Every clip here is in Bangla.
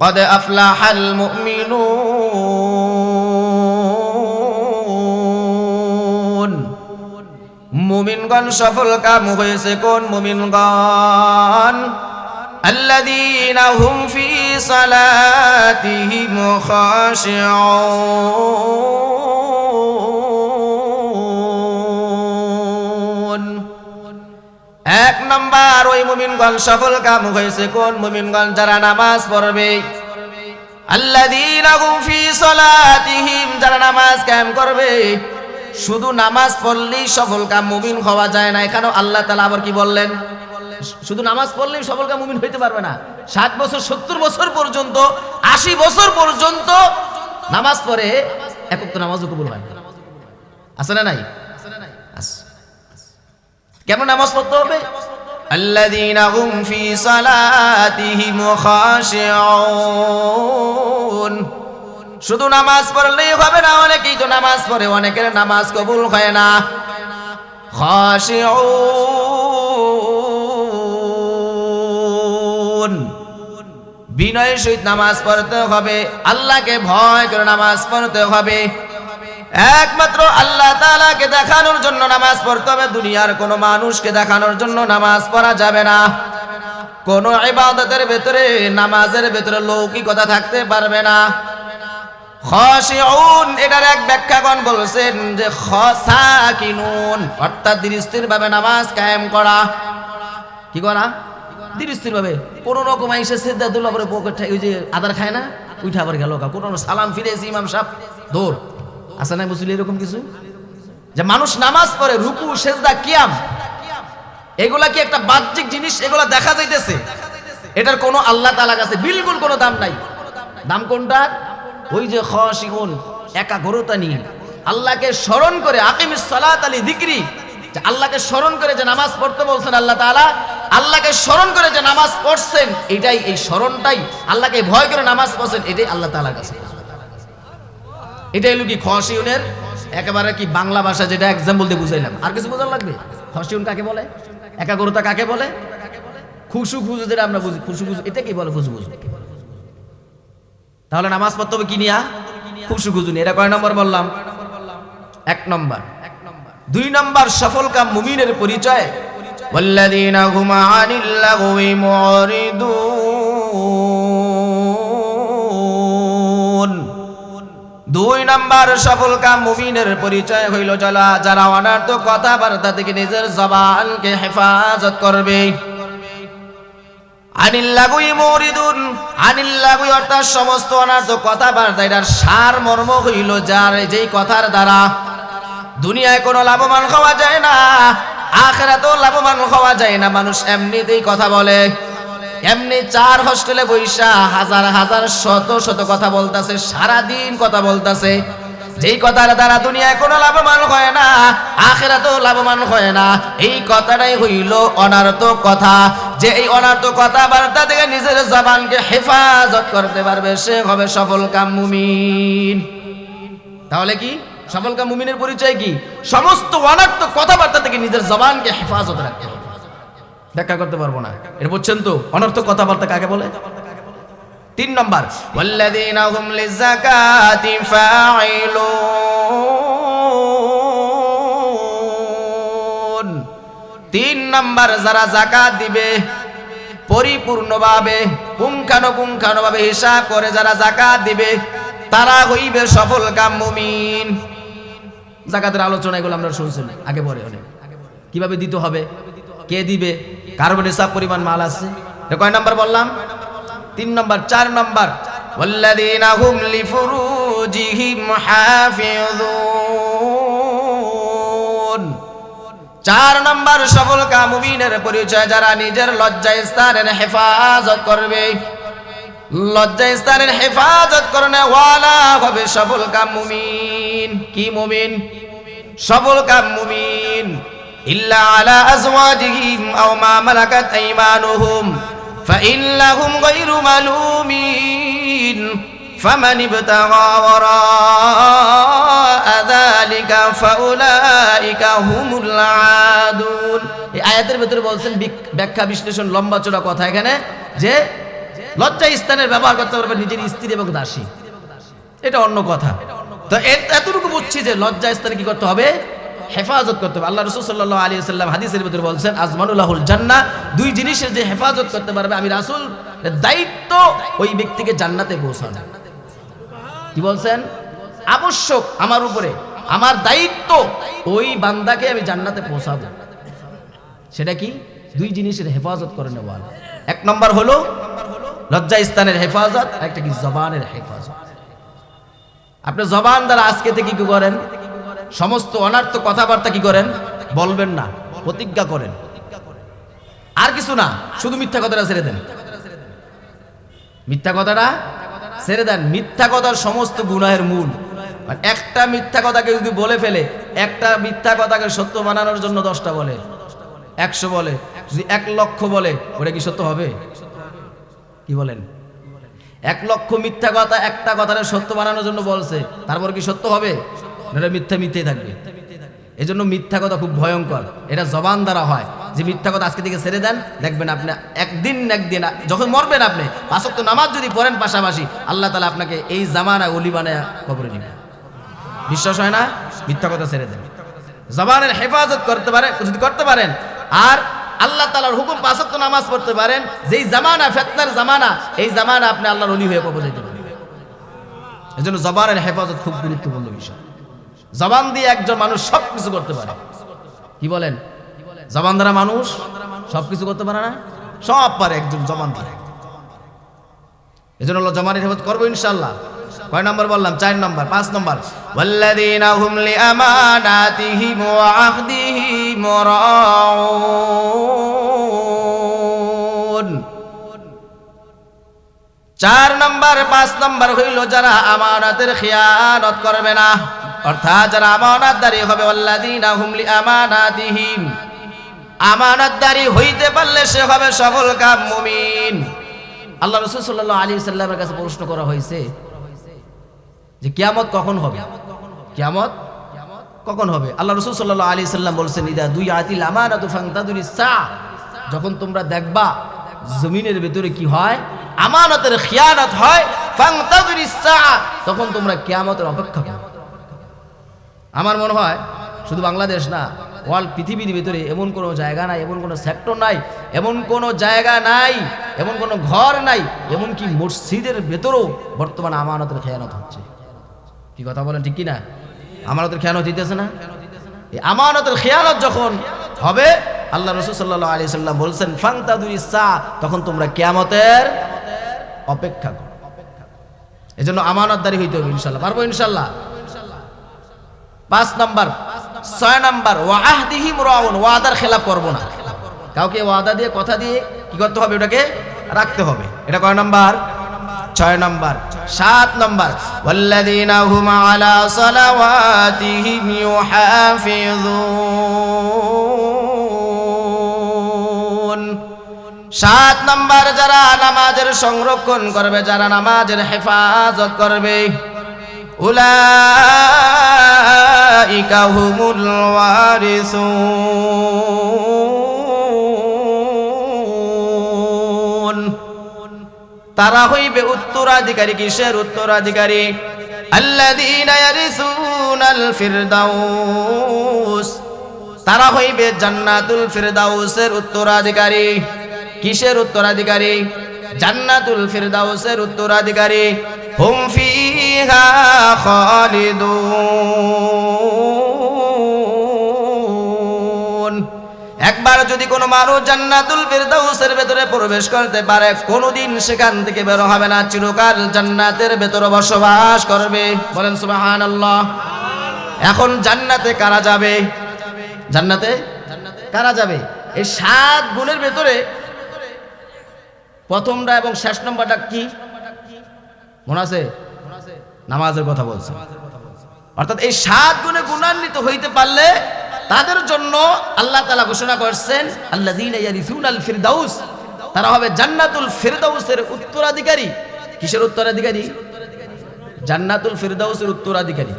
قد أفلح المؤمنون মুমিনগণ সফল কাম হয়েছে কোন মুমিনগণ الذين هم في صلاتهم خاشعون এক নম্বর, ওই মুমিনগণ সফল কাম হয়েছে। কোন মুমিনগণ? যারা নামাজ পড়বে। যারা নামাজ কায়েম করবে। শুধু নামাজ পড়লেই সফল কাম মুমিন হওয়া যায় না। এখানেও আল্লাহ তালা আবার কি বললেন? শুধু নামাজ পড়লেই সফল কাম মুমিন হইতে পারবে না। ষাট বছর, সত্তর বছর পর্যন্ত, আশি বছর পর্যন্ত নামাজ পড়ে একক তো নামাজও কবুল হয় না। আছে না নাই? আছে। কেমন নামাজ পড়তে হবে الذين هم في صلاتهم خاشعون শুধু নামাজ পড়লেই হবে না অনেকেই তো নামাজ পড়ে অনেকের নামাজ কবুল হয় না খাশিউন বিনয়ের সহিত নামাজ পড়তে হবে আল্লাহকে ভয় করে নামাজ পড়তে হবে একমাত্র আল্লাহ তাআলাকে দেখানোর জন্য নামাজ পড়তে হবে। দুনিয়ার কোনো মানুষকে দেখানোর জন্য নামাজ পড়া যাবে না। কোন ইবাদতের ভেতরে, নামাজের ভেতরে লৌকিকতা থাকতে পারবে না। খশিউন, এটার এক ব্যাখ্যাগণ বলছেন যে খসাকিনুন, অর্থাৎ দৃষ্টির ভাবে নামাজ কায়েম করা। কি করা দৃষ্টির ভাবে কোন রকম আইসে সিদ্ধা দুল্লা পকেট ওই যে আদার খায় না? উঠে আবার গেল কোন সালাম ফিরেছি ইমাম সাহেব। দৌড়। আছে না বুঝলি এরকম কিছু? যে মানুষ নামাজ পড়ে, রুকু, সেজদা, কিয়াম, এগুলা কি একটা বাহ্যিক জিনিস? এগুলা দেখা যাইতেছে। এটার কোনো আল্লাহ তালা কাছে বিলকুল কোনো দাম নাই। দাম কোনটা? ওই যে খশিগুন একা গরুতা নিয়ে। আল্লাহকে স্মরণ করে আকিম সালাত আলী দিকরি আল্লাহকে স্মরণ করে যে নামাজ পড়তে বলছেন আল্লাহ তাআলা, আল্লাহকে স্মরণ করে যে নামাজ পড়ছেন, এটাই এই স্মরণটাই। আল্লাহকে ভয় করে নামাজ পড়ছেন, এটাই আল্লাহ তাআলার কাছে। এটাই হলো কি খসিউনের একেবারে কি বাংলা ভাষা যেটা এক্সাম্পল দিয়ে বুঝাইলাম আর কিছু বোঝার লাগবে খসিউন কাকে বলে একাগ্রতা কাকে বলে খুশু খুশু যেটা আমরা বুঝি খুশু খুশু এটা কি বলে খুশু খুশু তাহলে নামাজ পড়তে হবে কি নিয়া খুশু খুশু নিয়ে এটা কয় নম্বর বললাম এক নম্বর দুই নম্বর সফল কাম মুমিনের পরিচয় والذين هم عن اللغو معرضون দুই নাম্বার সফল কাম মুমিনের পরিচয় হইল যারা যারা অনার্থ কথাবার্তা থেকে নিজের জবানকে হেফাজত করবে। সমস্ত সার মর্ম হইল যার, যেই কথার দ্বারা দুনিয়ায় কোনো লাভবান হওয়া যায় না লাভবান হওয়া যায় না, মানুষ এমনিতেই কথা বলে। এমনি চার হোস্টেলে বৈশা হাজার হাজার, শত শত কথা বলতাছে, সারাদিন কথা বলতাছে। যেই কথার দ্বারা দুনিয়ায় কোনো লাভবান হয় না, আখেরাতেও লাভবান হয় না। এই কথাটাই হইল অনার্থ কথা। যে এই অনার্থ কথাবার্তা থেকে নিজের জবানকে হেফাজত করতে পারবে, সে হবে সফল কাম মুমিন। তাহলে কি? সফল কাম মুমিনের পরিচয় কি? সমস্ত অনার্থ কথাবার্তা থেকে নিজের জবানকে হেফাজত রাখতে ব্যাখ্যা করতে পারব না। এর বুঝছেন তো? অনর্থ কথাবার্তা কাকে বলে? তিন নম্বর, ওয়াল্লাযীনা হুম লিযাকাতি ফাঈলুন। তিন নম্বর, যারা যাকাত দিবে, পরিপূর্ণভাবে, পুঙ্খানুপুঙ্খানুভাবে হিসাব করে যারা জাকাত দিবে, তারা হইবে সফল কাম্যমিন জাকাতের আলোচনা এগুলো আমরা শুনছি আগে পরে অনেক। কীভাবে দিতে হবে? কে দিবে কার্বন হিসাব পরিমাণ মাল আছে এটা কয় নাম্বার বললাম তিন নম্বর চার নম্বর والذين هم لفروجهم حافظون চার নম্বর সফল কামুমিনের পরিচয় যারা নিজের লজ্জা স্থানের হেফাজত করবে লজ্জা স্থানের হেফাজত করনে ওয়ালা হবে সফল কাম মুমিন কি মুমিন সফল কাম মুমিন ইল্লা আলা আজওয়াজিহিম আও মা মালাকাত আইমানুহুম فإنهم غير ملومين فمن ابتغى وراء ذلك فأولئك هم العادون এই আয়াতের ভিতরে বলছেন বিক- ব্যাখ্যা বিশ্লেষণ লম্বা চড়া কথা এখানে যে লজ্জা স্থানের ব্যবহার করতে পারবে নিজের স্ত্রী এবং দাসী এটা অন্য কথা তো এ- এতটুকু বুঝছি যে লজ্জা স্থানে কি করতে হবে হেফাজত করতে হবে আল্লাহ রসুল সাল্লাহ আলী সাল্লাম হাদিসের ভিতরে বলছেন, আজমানুল্লাহুল জান্না দুই জিনিসের যে হেফাজত করতে পারবে, আমি রাসুল দায়িত্ব ওই ব্যক্তিকে জান্নাতে পৌঁছানো। কি বলছেন? আবশ্যক আমার উপরে, আমার দায়িত্ব ওই বান্দাকে আমি জান্নাতে পৌঁছাবো। সেটা কি? দুই জিনিসের হেফাজত করে নেওয়া। এক নম্বর হলো লজ্জা স্থানের হেফাজত একটা কি? জবানের হেফাজত। আপনি জবান দ্বারা আজকে থেকে কি করেন? সমস্ত অনার্থ কথাবার্তা কি করেন? বলবেন না, প্রতিজ্ঞা করেন। আর কিছু না, শুধু মিথ্যা কথাটা ছেড়ে দেন। মিথ্যা কথাটা ছেড়ে দেন। মিথ্যা কথার সমস্ত গুনাহের মূল। আর একটা মিথ্যা কথাকে যদি বলে ফেলে, একটা মিথ্যা কথাকে সত্য বানানোর জন্য দশটা বলে। একশো বলে, যদি এক লক্ষ বলে, ওটা কি সত্য হবে? কি বলেন? এক লক্ষ মিথ্যা কথা একটা কথাটা সত্য বানানোর জন্য বলছে, তারপর কি সত্য হবে? না এটা মিথ্যা মিথ্যেই থাকবে। এই জন্য মিথ্যা কথা খুব ভয়ঙ্কর। এটা জবান দ্বারা হয়। যে মিথ্যা কথা আজকে থেকে ছেড়ে দেন, দেখবেন আপনি একদিন একদিন, যখন মরবেন আপনি পাঁচক তো নামাজ যদি পড়েন পাশাপাশি, আল্লাহ তালা আপনাকে এই জামানা অলি বানায় কবরে নেবেন বিশ্বাস হয় না? মিথ্যা কথা ছেড়ে দেন। জবানের হেফাজত করতে পারে যদি করতে পারেন, আর আল্লাহ তালার হুকুম পাঁচক্ত নামাজ পড়তে পারেন, যেই জামানা, ফেতনার জামানা, এই জামানা আপনি আল্লাহর অলি হয়ে কবর যেতে পারেন। এই জন্য জবানের হেফাজত খুব গুরুত্বপূর্ণ বিষয়। জবান দিয়ে একজন মানুষ সব কিছু করতে পারে কি বলেন জবান দ্বারা মানুষ সব কিছু করতে পারে না সব পারে একজন জবান দিয়ে এই জন্য আল্লাহ জমানের হেফাজত করবো ইনশাল্লাহ কয় নম্বর বললাম চার নম্বর পাঁচ নম্বর والذين هم لأماناتهم وعهدهم راعون চার নম্বর পাঁচ নম্বর হইল যারা আমানতের খেয়ানত করবে না অর্থাৎ যারা আমানতদারি হবে আল্লাদিনা হুমলি আমানাতিহিম আমানতদারি হইতে পারলে সে হবে সফল কাম মুমিন। আল্লাহ রসুল সাল্লাহ আলী সাল্লামের কাছে প্রশ্ন করা হয়েছে যে কিয়ামত কখন হবে? কিয়ামত কখন হবে? আল্লাহ রসুল সাল্লাহ আলী সাল্লাম বলছেন, ইদা দুই আতিল আমানাতু ফাংতাদুরি সা যখন তোমরা দেখবা জমিনের ভেতরে কি হয়, আমানতের খিয়ানত হয়, ফাংতাদুরি সা তখন তোমরা কিয়ামতের অপেক্ষা করো। আমার মনে হয় শুধু বাংলাদেশ না, ওয়ার্ল্ড পৃথিবীর ভিতরে এমন কোনো জায়গা নাই, এমন কোনো সেক্টর নাই, এমন কোনো জায়গা নাই, এমন কোনো ঘর নাই, এমনকি মসজিদের ভেতরেও বর্তমানে আমানতের খেয়ানত হচ্ছে। কি কথা বলেন ঠিক কি না আমানতের খেয়ানত দিতেছে না? এই আমানতের খেয়ানত যখন হবে, আল্লাহ রসুল সাল্লাহ আলি সাল্লাম বলছেন ফাংতাদুর ইসা তখন তোমরা কেয়ামতের অপেক্ষা করো। এই জন্য আমানতদারি হইতে হবে ইনশাল্লাহ। পারব ইনশাল্লাহ? পাঁচ নাম্বার, ছয় নাম্বার ওয়াহদিহিম রাউন ওয়াদার খেলাপ করব না। কাউকে ওয়াদা দিয়ে, কথা দিয়ে কি করতে হবে ওটাকে? রাখতে হবে। এটা কয় নাম্বার? ছয় নম্বর। সাত নম্বর, ওয়াল্লাযীনা হুম আলা সালাওয়াতিহিম ইউহাফিযুন। সাত নাম্বার, যারা নামাজের সংরক্ষণ করবে, যারা নামাজের হেফাজত করবে উলাইকা হুমুল ওয়ারিসুন। তারা হইবে উত্তরাধিকারী, কিসের উত্তরাধিকারী? আল্লাযীনা ইয়ারিসুনাল ফিরদাউস। তারা হইবে জান্নাতুল ফিরদাউসের উত্তরাধিকারী। কিসের উত্তরাধিকারী? জান্নাতুল ফিরদাউসের উত্তরাধিকারী। হুম ফিহা খালিদুন একবার যদি কোনো মানুষ জান্নাতুল ফিরদাউসের ভেতরে প্রবেশ করতে পারে, কোনোদিন সেখান থেকে বের হবে না, চিরকাল জান্নাতের ভেতরে বসবাস করবে। বলেন সুবহানাল্লাহ। এখন জান্নাতে কারা যাবে? জান্নাতে? কারা যাবে? এই সাত গুণের ভেতরে প্রথমটা এবং শেষ নম্বরটা কি? মনে আছে? নামাজের কথা বলছে। অর্থাৎ এই সাত গুণে গুণান্বিত হইতে পারলে তাদের জন্য আল্লাহ তালা ঘোষণা করছেন আল্লাহ আল ফিরদাউস তারা হবে জান্নাতুল ফিরদাউসের উত্তরাধিকারী। কিসের উত্তরাধিকারী? জান্নাতুল ফিরদাউসের উত্তরাধিকারী।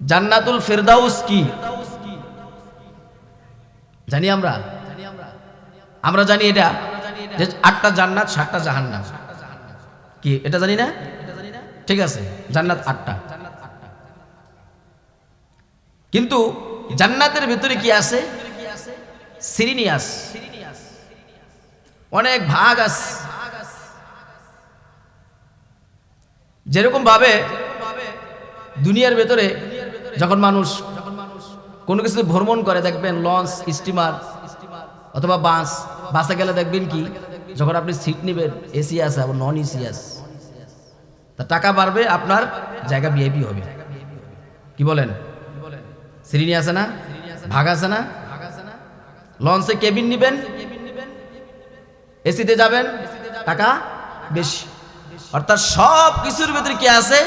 জান্নাতুল ফিরদাউস কি? জানি আমরা। আমরা জানি এটা আটটা জান্নাত, সাতটা জাহান্নাম। কি? এটা জানি না? ঠিক আছে, জান্নাত আটটা। কিন্তু জান্নাতের ভিতরে কি আছে? সিরিনিয়াস। অনেক ভাগ আছে। যেরকম ভাবে দুনিয়ার ভেতরে যখন মানুষ কোনো কিছু ভ্রমণ করে, দেখবেন লঞ্চ, স্টিমার অথবা বাস, বাসে গেলে দেখবেন কি? যখন আপনি সিট নেবেন এসি আছে, আবার নন এসি আছে, তা টাকা বাড়বে, আপনার জায়গা ভিআইপি হবে। কি বলেন? শ্রেণি আছে না? ভাগ আছে না? লঞ্চে কেবিন নেবেন এসিতে যাবেন, টাকা বেশি। অর্থাৎ সব কিছুর ভিতরে কি আছে?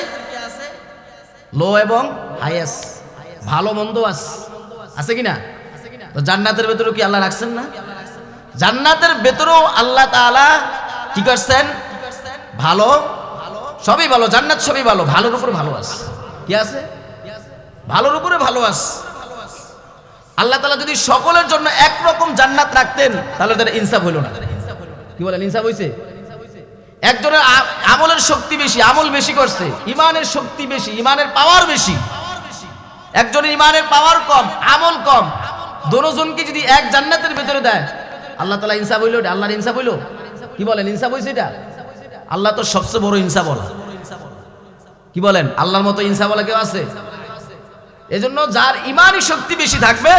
লো এবং হাইয়েস্ট ভালো মন্দ আছে। আছে কি না তো জান্নাতের ভেতরেও কি আল্লাহ রাখছেন না? জান্নাতের ভেতরেও আল্লাহ তাআলা কি করছেন? ভালো? সবই ভালো, জান্নাত সবই ভালো, ভালোর উপরে ভালো আছে কি আছে? ভালোর উপরে ভালো আছে আল্লাহ তাআলা যদি সকলের জন্য একরকম জান্নাত রাখতেন, তাহলে তার ইনসাফ হইল না। কি বলেন, ইনসাফ হইছে? একজনের আমলের শক্তি বেশি, আমল বেশি করছে, ইমানের শক্তি বেশি, ইমানের পাওয়ার বেশি। একজনের ইমানের পাওয়ার কম, আমল কম। দোনোজনকে যদি এক জান্নাতের ভেতরে দেয় আল্লাহ তালা ইনসাফ হইল আল্লাহর ইনসাফ হইল? কি বলেন, ইনসাফ হইছে এটা? আল্লাহ তো সবচেয়ে বড় ইনসাফ বলা কি বলেন, আল্লাহর মতো ইনসাফ বলা কেউ আছে? এজন্য যার ইমানই শক্তি বেশি থাকবে,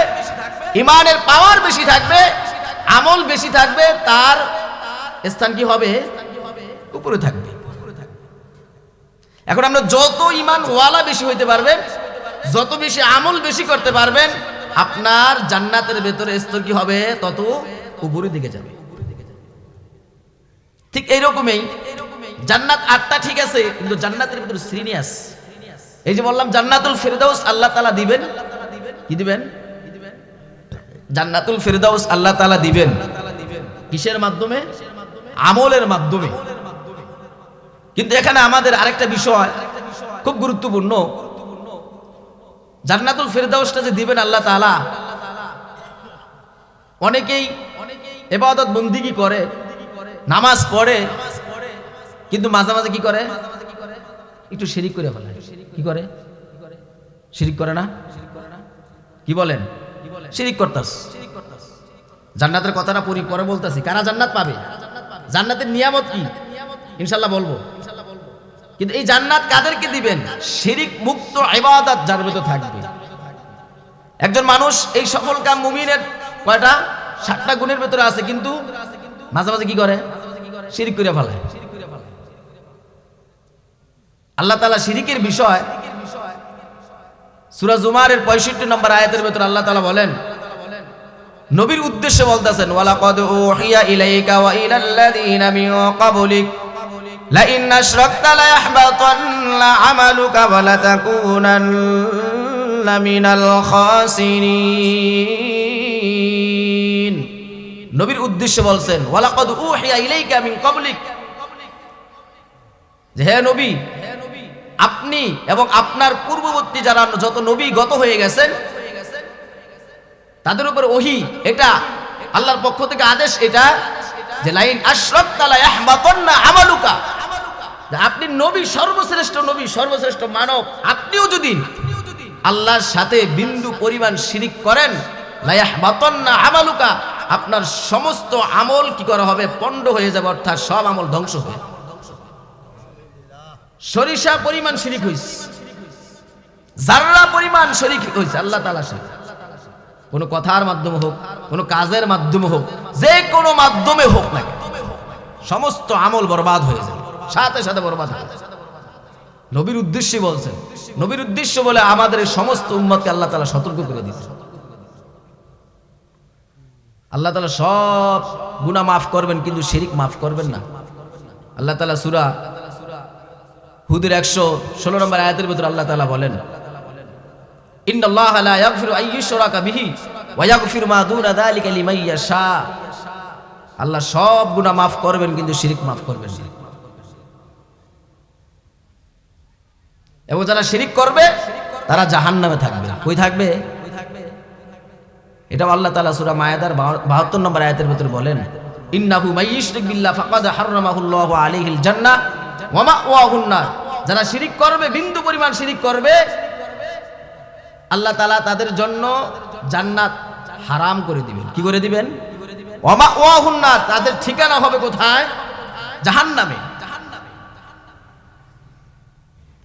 ইমানের পাওয়ার বেশি থাকবে, আমল বেশি থাকবে, তার স্থান কি হবে? উপরে থাকবে। এখন আমরা যত ইমান ওয়ালা বেশি হইতে পারবেন, যত বেশি আমল বেশি করতে পারবেন, আপনার জান্নাতের ভেতরে স্তর কি হবে? তত উপরের দিকে যাবে। ঠিক এইরকমই জান্নাত আটটা ঠিক আছে, কিন্তু জান্নাতের ভিতরে শ্রেণি আছে এই যে বললাম, জান্নাতুল ফেরদাউস আল্লাহ তালা দিবেন। কি দিবেন? জান্নাতুল ফেরদাউস আল্লাহ তালা দিবেন। কিসের মাধ্যমে? আমলের মাধ্যমে। কিন্তু এখানে আমাদের আরেকটা বিষয় খুব গুরুত্বপূর্ণ। জান্নাতুল ফেরদাউসটা যে দিবেন আল্লাহ তাআলা অনেকেই এবাদত বন্দিগি করে, নামাজ পড়ে, কিন্তু মাঝে মাঝে কি করে? একটু শিরিক করে ফেলে। কি করে? শিরিক করে না? কি বলেন? শিরিক করতাস। জান্নাতের কথাটা পরি, পরে বলতেছি। কারা জান্নাত পাবে? জান্নাতের নিয়ামত কি? ইনশাল্লাহ বলব। কিন্তু এই জান্নাত কাদেরকে দিবেন? শিরিক মুক্ত ইবাদত যার ভিতর থাকবে। একজন মানুষ এই সফল কাম মুমিনের কয়টা? সাতটা গুণের ভেতরে আছে, কিন্তু মাঝে মাঝে কি করে? শিরিক করে ফেলায় আল্লাহ তালা শিরিকের বিষয় সুরা জুমারের পঁয়ষট্টি নম্বর আয়াতের ভেতর আল্লাহ তালা বলেন, নবীর উদ্দেশ্যে বলতেছেন, ওয়ালাকাদ উহিয়া ইলাইকা ওয়া ইলাল্লাযীনা মিন ক্বাবলিক আশরাকতা আমালুকা ওয়া লাতাকুনান্না মিনাল খাসিরিন। নবীর উদ্দেশ্যে বলছেন আপনি এবং আপনার পূর্ববর্তী যারা যত নবী গত হয়ে গেছেন, তাদের উপর ওহি এটা, আল্লাহর পক্ষ থেকে আদেশ এটা, যে লাইন ইয়াহবাতান্না আমালুকা। আপনি নবী, সর্বশ্রেষ্ঠ নবী, সর্বশ্রেষ্ঠ মানব, আপনিও যদি আল্লাহর সাথে বিন্দু পরিমাণ শিরিক করেন লায়াহবাতান্না আমালুকা আপনার সমস্ত আমল কি করা হবে? পণ্ড হয়ে যাবে, অর্থাৎ সব আমল ধ্বংস যাবে। সরিষা পরিমাণ শিরিক হইছে জাররা পরিমাণ শরিক হইছে আল্লাহ তাআলা সে কোনো কথার মাধ্যমে হোক, কোনো কাজের মাধ্যমে হোক, যে কোনো মাধ্যমে হোক না সমস্ত আমল বরবাদ হয়ে যাবে। সাথে সাথে বরবাদ হয়ে নবীর উদ্দেশ্যে বলছেন, নবীর উদ্দেশ্য বলে আমাদের সমস্ত উম্মতকে আল্লাহ তাআলা সতর্ক করে দিয়েছে আল্লাহ তালা সব গুনাহ মাফ করবেন, কিন্তু শিরিক মাফ করবেন না। আল্লাহ তাআলা সুরা হুদের একশো ষোলো নম্বর আয়াতের ভিতরে আল্লাহ তালা বলেন আল্লাহ সব গুনাহ মাফ করবেন, কিন্তু শিরিক মাফ করবেন না। এবং যারা শিরিক করবে, তারা জাহান্নামে থাকবে। কই থাকবে? এটাও আল্লাহ তাআলা সূরা মায়াদার বাহাত্তর নম্বর আয়াতের ভিতরে বলেন, ইন্নাহু ফাকাদ যারা শিরিক করবে, বিন্দু পরিমাণ শিরিক করবে, আল্লাহ তাআলা তাদের জন্য জান্নাত হারাম করে দিবেন। কি করে দিবেন? তাদের ঠিকানা হবে কোথায়? জাহান্নামে।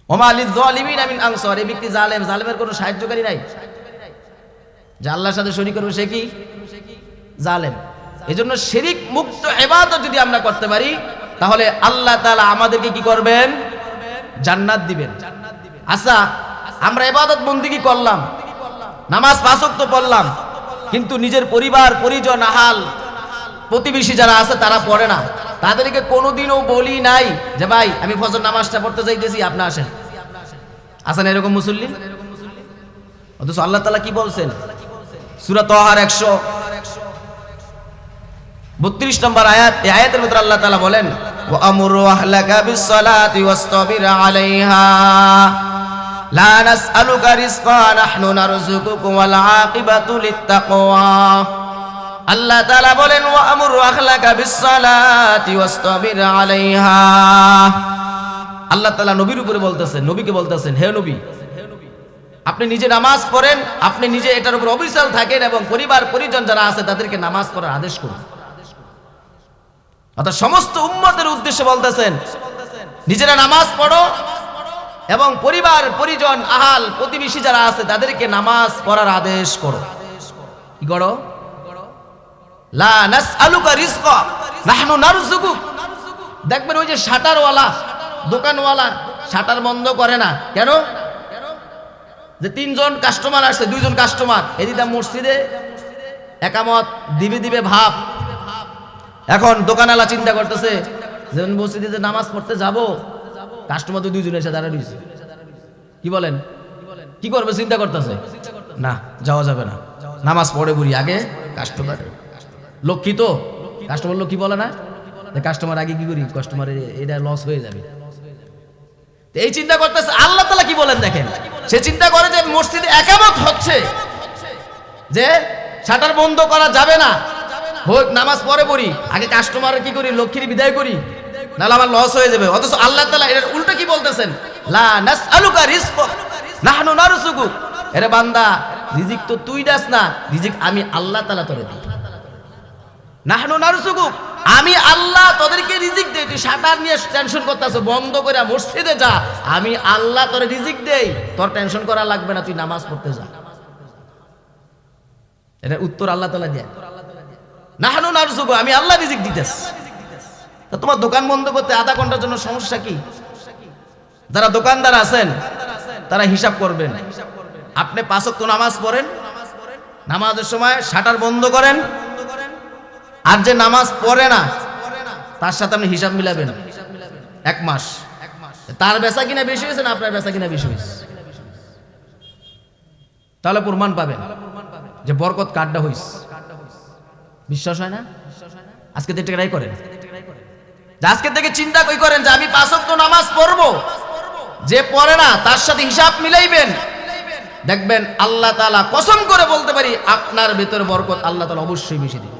ওমা জালিমিন আমিন আনসার। এই ব্যক্তি জালেম, জালেমের কোনো সাহায্যকারী নাই। যে আল্লাহর সাথে শরীক করবে সে কি? জালেম। এজন্য শিরিক মুক্ত ইবাদত যদি আমরা করতে পারি, তাহলে আল্লাহ তাআলা আমাদেরকে কি করবেন? জান্নাত দিবেন। আচ্ছা আমরা ইবাদত বন্দিগি করলাম? নামাজ পাঁচ ওয়াক্ত পড়লাম, কিন্তু নিজের পরিবার, পরিজন, আহাল, প্রতিবেশী যারা আছে তারা পড়ে না। তাদেরকে কোনোদিনও বলি নাই যে, ভাই, আমি ফজর নামাজটা পড়তে চাইতেছি আপনি আসেন। আসেন এরকম মুসল্লি? অথচ আল্লাহ তালা কি বলছেন? সুরা তহার একশো বত্রিশ নম্বর আয়াত এই আয়াতের ভিতরে আল্লাহ তালা বলেন وأمر أهلك بالصلاة واصطبر عليها لا نسألك رزقا نحن نرزقك والعاقبة للتقوى আল্লাহ তাআলা বলেন ওয়া আমুর আখলাকা বিসসালাতি ওয়াসতাবির আলাইহা আল্লাহ তাআলা নবীর উপরে বলতেছেন নবীকে বলতেছেন হে নবী আপনি নিজে নামাজ পড়েন, আপনি নিজে এটার উপর অবিচল থাকেন এবং পরিবার, পরিজন যারা আছে তাদেরকে নামাজ পড়ার আদেশ করুন। অর্থাৎ সমস্ত উম্মতের উদ্দেশ্যে বলতেছেন, নিজেরা নামাজ পড়ো এবং পরিবার, পরিজন, আহাল, প্রতিবেশী যারা আছে তাদেরকে নামাজ পড়ার আদেশ করো। কি করো? দেখবেন ওই যে শাটারওয়ালা, দোকানওয়ালা, শাটার বন্ধ করে না। কেন? যে তিনজন কাস্টমার আসছে, দুইজন কাস্টমার এদিকে মসজিদে একামত, দিবে দিবে ভাব। এখন দোকানওয়ালা চিন্তা করতেছে যে মসজিদে যে নামাজ পড়তে যাব কাস্টমার তো দুইজন এসে দাঁড়া রয়েছে। কি বলেন? কি করবে, চিন্তা করতেছে? না, যাওয়া যাবে না। নামাজ পড়ে বুড়ি, আগে কাস্টমার লক্ষ্মী তো কাস্টমার লক্ষ্মী বলে না? কাস্টমার আগে কি করি? কাস্টমার এটা লস হয়ে যাবে। এই চিন্তা করতেছে, আল্লাহ তালা কি বলেন দেখেন? সে চিন্তা করে যে মসজিদে একামত হচ্ছে, যে শাটার বন্ধ করা যাবে না। হোক, নামাজ পড়ে পড়ি, আগে কাস্টমার কি করি, লক্ষ্মীর বিদায় করি, নাহলে আমার লস হয়ে যাবে। অথচ আল্লাহ তালা এর উল্টো কি বলতেছেন? লা নাসআলুকা রিজক, নাহনু নারসুকু এরে বান্দা, রিজিক তো তুই দাস না, রিজিক আমি আল্লাহ তালা তোরে দিই। নাহনু নারসুকু আমি আল্লাহ তোদেরকে রিজিক দেই, তুই শাটার নিয়ে টেনশন করতেছ, বন্ধ করে মসজিদে যা। আমি আল্লাহ তোরে রিজিক দেই, তোর টেনশন করা লাগবে না, তুই নামাজ পড়তে যা। এটা উত্তর আল্লাহ তালা দেয় নাহানু নারসুকু আমি আল্লাহ রিজিক দিতেছ। তা তোমার দোকান বন্ধ করতে আধা ঘণ্টার জন্য সমস্যা কি? যারা দোকানদার আছেন, তারা হিসাব করবেন। আপনি পাঁচক নামাজ পড়েন। নামাজের সময় শাটার বন্ধ করেন। আর যে নামাজ পড়ে না, তার সাথে আপনি হিসাব মিলাবেন। এক মাস। তার বেচা কিনা বেশি হয়েছে না আপনার বেচা কিনা বেশি হয়েছে? তাহলে প্রমাণ পাবেন যে বরকত কার্ডটা হইস বিশ্বাস হয় না? আজকে থেকে ট্রাই করেন। আজকে থেকে চিন্তা কই করেন যে আমি পাঁচ ওয়াক্ত নামাজ পড়ব? যে পড়ে না, তার সাথে হিসাব মিলাইবেন। দেখবেন আল্লাহ তাআলা কসম করে বলতে পারি, আপনার ভেতরে বরকত আল্লাহ তাআলা অবশ্যই বেশি দিবে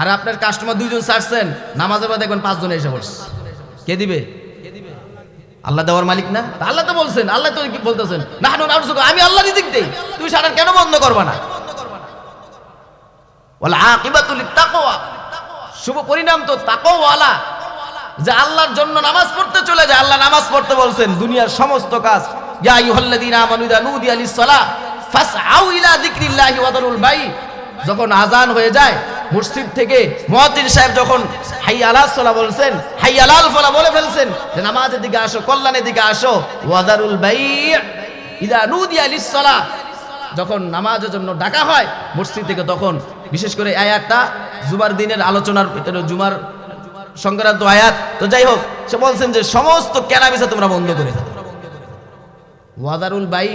আর আপনার কাস্টমার দুইজন ছাড়ছেন, নামাজের পর দেখবেন পাঁচজন এসে পড়ছে কে দিবে? আল্লাহ দেওয়ার মালিক না? আল্লাহ তো বলছেন, আল্লাহ তো কি বলতেছেন? না আমি আল্লাহ রিজিক দেই। তুই সারার কেন বন্ধ করবা না? ওয়াল আকিবাতুল তাকওয়া শুভ পরিণাম তো তাকওয়ালা যে আল্লাহর জন্য নামাজ পড়তে চলে যায়, আল্লাহ নামাজ পড়তে বলছেন, দুনিয়ার সমস্ত কাজ। ইয়া আইয়ুহাল্লাযীনা আমানু ইযা নুদিয়া লিস-সালাহ ফাসআউ ইলা যিকরিল্লাহি ওয়া বাই। যখন আজান হয়ে যায় মসজিদ থেকে মুয়াজ্জিন সাহেব যখন হাই আলাস সালাহ বলছেন হাই আলাল ফলা বলে ফেলছেন যে নামাজের দিকে আসো, কল্যাণের দিকে আসো। ওয়াদারুল বাই ইদা নুদিয়া লিস-সালাহ। যখন নামাজের জন্য ডাকা হয় মসজিদ থেকে তখন, বিশেষ করে আয়াতটা জুমার দিনের আলোচনার ভিতরে, জুমার সংক্রান্ত আয়াত। তো যাই হোক, সে বলছেন যে সমস্ত কেনাবেচা তোমরা বন্ধ করে দাও। ওয়াদারুল বাই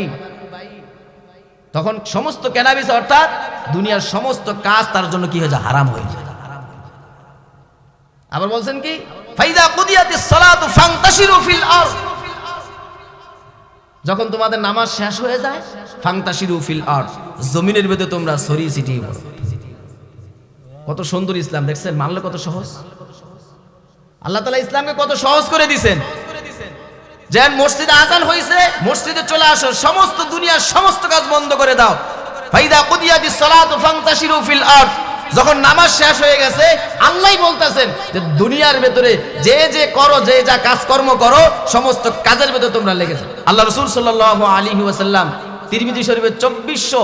তখন সমস্ত কেনাবেচা অর্থাৎ দুনিয়ার সমস্ত কাজ তার জন্য কি হয়ে যায়? হারাম হয়ে যায়। আবার বলছেন কি? ফাইদা কুদিয়াতিস সালাতু ফান্তাশিরু ফিল আরদ। যখন তোমাদের নামাজ শেষ হয়ে যায়, ফাংতাশিরু ফিল আর্থ জমিনের ভেতরে তোমরা ছড়িয়ে ছিটিয়ে পড়ো। কত সুন্দর ইসলাম, দেখছেন? মানলে কত সহজ? আল্লাহ তালা ইসলামকে কত সহজ করে দিছেন যেন মসজিদে আজান হয়েছে মসজিদে চলে আসো, সমস্ত দুনিয়ার সমস্ত কাজ বন্ধ করে দাও। ফাইদা কুদিয়াতি সালাতু ফান্তাশিরু ফিল আরদ। যখন নামাজ শেষ হয়ে গেছে আল্লাহই বলতেছেন যে, দুনিয়ার ভেতরে যে যে করো, যে যা কাজকর্ম করো, সমস্ত কাজের ভেতরে তোমরা লেগে যাও। আল্লাহ রসুল সাল্লাল্লাহু আলাইহি ওয়াসাল্লাম তিরমিজি শরীফের চব্বিশশো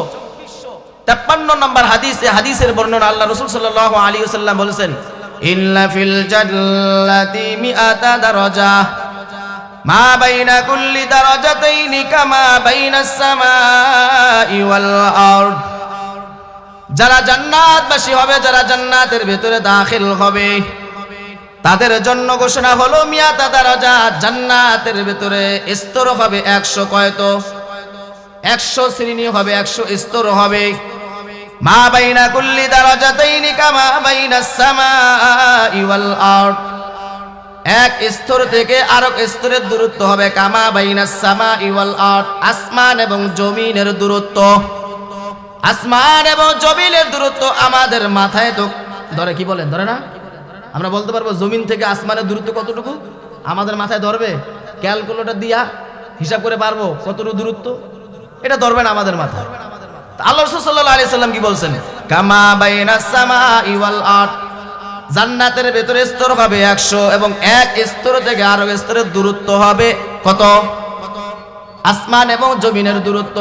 তেপ্পান্ন নম্বর হাদিসে, হাদিসের বর্ণনা আল্লাহ রসুল সাল্লাল্লাহু আলী ওয়াসাল্লাম বলেছেন, ইন্না ফিল জান্নাতি মিআতা দারাজা। মা বাইনা কুল্লি দারাজাতাইনি কামা বাইনাস সামাই ওয়াল যারা জান্নাতবাসী হবে, যারা জান্নাতের ভেতরে দাখিল হবে, তাদের জন্য ঘোষণা হলো মিয়াতা দারাজা জান্নাতের ভেতরে স্তর হবে একশো কয়ত। একশো শ্রেণি হবে, একশো স্তর হবে। মা বাইনা কুল্লি দারাজাতাইনি কামা বাইনাস সামাই ওয়াল আরদ। এক স্তর থেকে আরেক স্তরের দূরত্ব হবে। কামা বাইনা সামা ইওয়াল আরদ, আসমান এবং জমিনের দূরত্ব। আসমান এবং জমিনের দূরত্ব আমাদের মাথায় তো ধরে কি বলেন? ধরে না? আমরা বলতে পারব জমিন থেকে আসমানের দূরত্ব কতটুকু? আমাদের মাথায় ধরবে? ক্যালকুলেটর দিয়া হিসাব করে পারব কতটুকু দূরত্ব? এটা ধরবে না আমাদের মাথায়। আল্লাহ রাসূল সাল্লাল্লাহু আলাইহি সাল্লাম কি বলছেন? কামা বাইনা সামা ইওয়াল আরদ জান্নাতের ভেতরে স্তর হবে একশো এবং এক স্তর থেকে আরও স্তরের দূরত্ব হবে কত? আসমান এবং জমিনের দূরত্ব।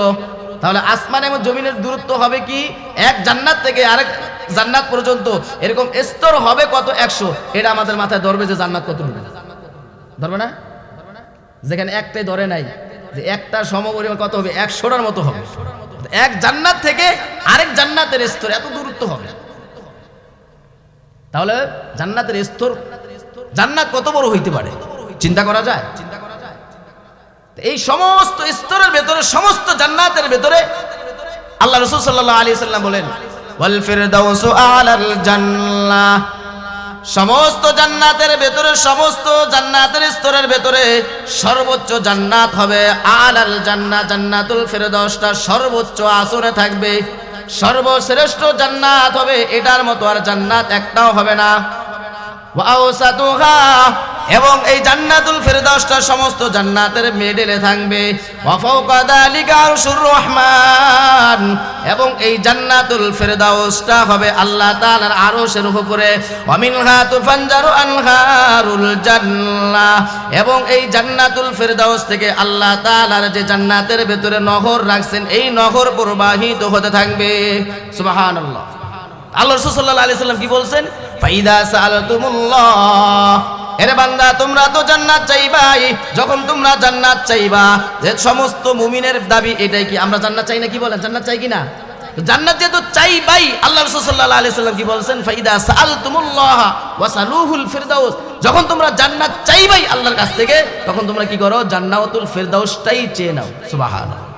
তাহলে আসমান এবং জমিনের দূরত্ব হবে কি? এক জান্নাত থেকে আরেক জান্নাত পর্যন্ত। এরকম স্তর হবে কত? একশো। এটা আমাদের মাথায় ধরবে যে জান্নাত কত ধরবে না? যেখানে একটাই ধরে নাই, যে একটা সমপরিমাণ কত হবে? একশোটার মতো হবে। এক জান্নাত থেকে আরেক জান্নাতের স্তর, এত দূরত্ব হবে। তাহলে জান্নাতের স্তর, জান্নাত কত বড় হইতে পারে? চিন্তা করা যায়? চিন্তা করা যায় এই সমস্ত স্তরের ভেতরে, সমস্ত জান্নাতের ভেতরে আল্লাহ রসুল সাল্লাহ আলী সাল্লাম বলেন সমস্ত জান্নাতের ভেতরে, সমস্ত জান্নাতের স্তরের ভেতরে সর্বোচ্চ জান্নাত হবে আলাল জান্নাত জান্নাতুল ফেরদৌসটা সর্বোচ্চ আসরে থাকবে। সর্বশ্রেষ্ঠ জান্নাত হবে, এটার মতো আর জান্নাত একটাও হবে না। এবং এই জান্নাতুল ফেরদাসটা সমস্ত জান্নাতের মেডেলে থাকবে। রহমান। এবং এই জান্নাতুল ফেরদাউসটা হবে আল্লাহ তাআলার আরশের উপরে। ওয়া মিনহা তুফানজারু আনহারুল জান্নাহ। এবং এই জান্নাতুল ফেরদাউস থেকে আল্লাহ তাআলার যে জান্নাতের ভেতরে নহর রাখছেন, এই নহর প্রবাহিত হতে থাকবে। সুবহানাল্লাহ। আল্লাহ রসুল সাল্লাহ আলি সাল্লাম কি বলছেন? ফাইদা সালতুমুল্লাহ এরে বান্দা, তোমরা তো জান্নাত চাইবাই। যখন তোমরা জান্নাত চাইবা, যে সমস্ত মুমিনের দাবি এটাই কি? আমরা জান্নাত চাই না কি বলেন? জান্নাত চাই কি না? জান্নাত যেহেতু চাইবাই আল্লাহ রসুল সাল্লাহ আলি সাল্লাম কি বলছেন? ফাইদা সালতুমুল্লাহ ওয়াসালুহুল ফিরদাউস। যখন তোমরা জান্নাত চাইবাই আল্লাহর কাছ থেকে, তখন তোমরা কি করো? জান্নাতুল ফিরদাউসটাই চেয়ে নাও। সুবহানাল্লাহ।